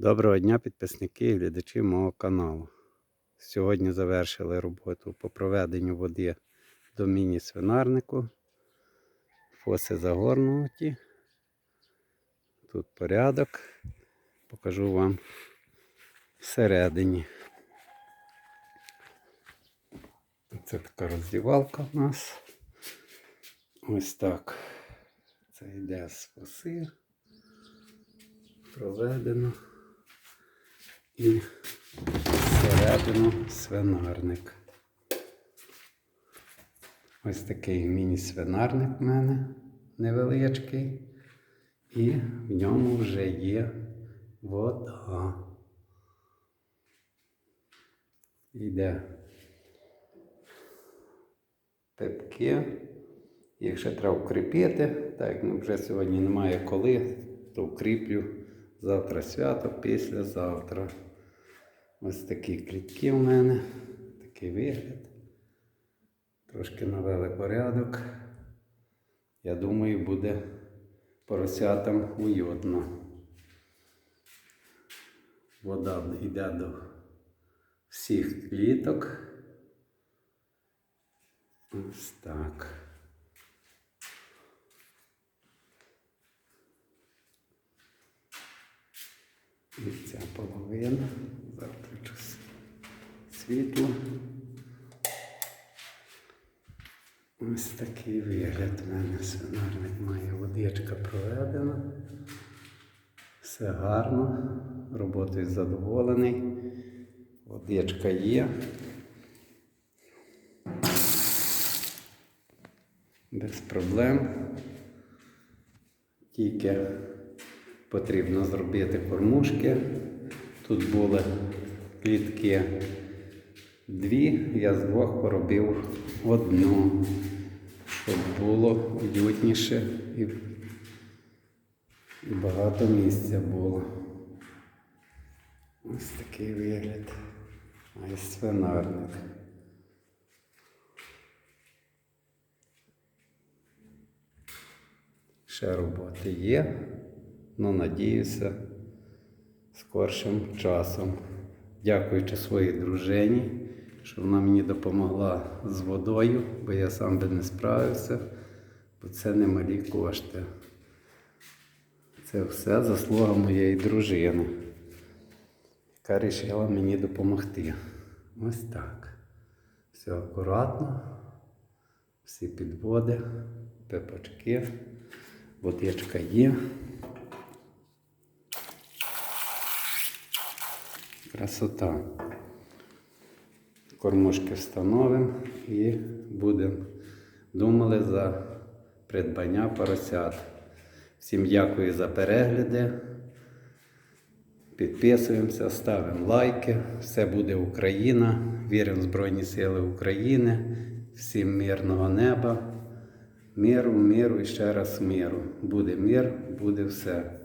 Доброго дня, підписники і глядачі мого каналу. Сьогодні завершили роботу по проведенню води до міні-свинарнику. Фоси загорнуті. Тут порядок. Покажу вам всередині. Це така роздівалка у нас. Ось так. Це йде з фоси. Проведено. І всередину свинарник. Ось такий міні-свинарник в мене невеличкий. І в ньому вже є вода. Йде пепки. Якщо треба укріпити, так ну, вже сьогодні немає коли, то укріплю завтра свято, післязавтра. Ось такі клітки у мене, такий вигляд. Трошки навели порядок. Я думаю, буде поросятам уютно. Вода йде до всіх кліток. Ось так. І ця половина. Завтра світло. Ось такий вигляд в мене свинарник має водичка проведена. Все гарно. Роботою задоволений. Водичка є. Без проблем. Тільки потрібно зробити кормушки. Тут були клітки дві, я з двох поробив одну, щоб було уютніше і, багато місця було. Ось такий вигляд. А ось свинарник. Ще роботи є, але надіюся скоршим часом. Дякуючи своїй дружині, що вона мені допомогла з водою, бо я сам би не справився, бо це немалі кошти. Це все заслуга моєї дружини, яка вирішила мені допомогти. Ось так. Все акуратно, всі підводи, пепачки, водичка є. Красота. Кормушки встановимо і будемо думали за придбання поросят. Всім дякую за перегляди. Підписуємося, ставимо лайки. Все буде Україна. Віримо в Збройні Сили України. Всім мирного неба. Миру, миру і ще раз миру. Буде мир, буде все.